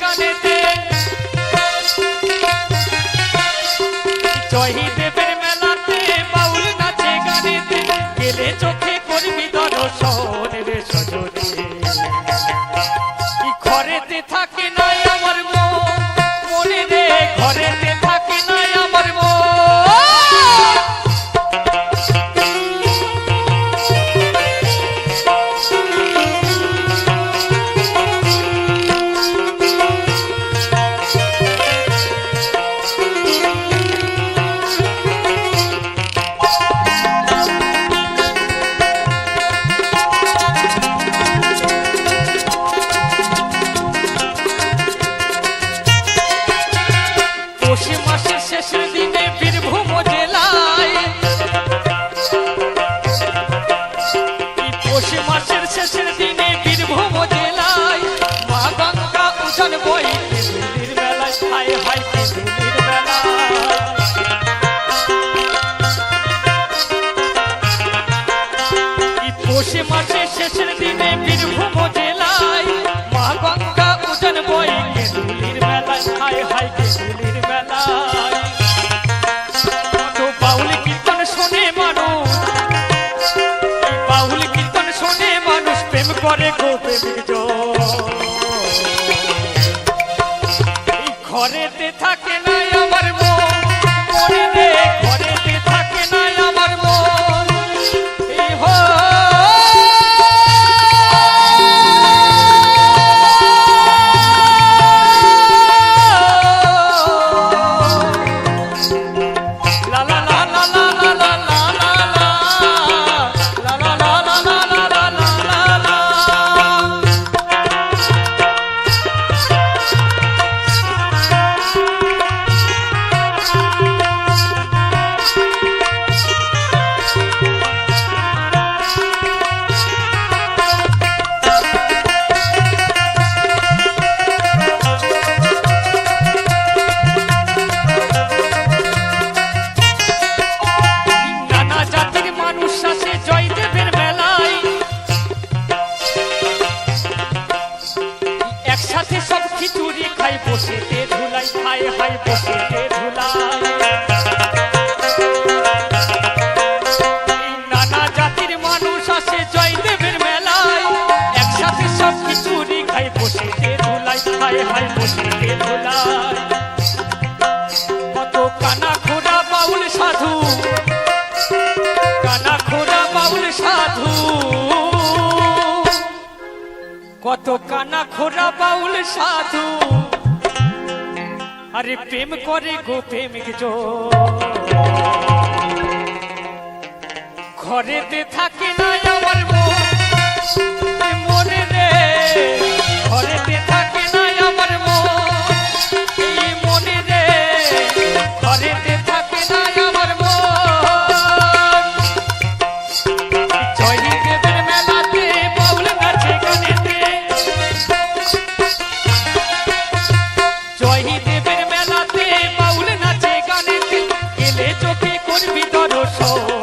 গানেতে। জহিদেবের মেলাতে নাচে গানেতে। গেলে চোখে করবি দর্শন রে থাকে না মাসের শেষের দিনে ঘরে ঘরেতে থাকে না একসাথে সব খিচুড়ি খাই বসে তে ধুলাই খাই হাই বসেতে ধুলাই। এই নানা মানুষ আসে জয়দেবের মেলায়। খাই ধুলাই খাই হাই ধুলাই। কত কানা খোরা বাউল সাধু। আরে প্রেম করে গো প্রেমিক ঘরে ঘরেতে থাকে না আমার মনে রে। ঘরেতে থাকে না আমার মন Oh.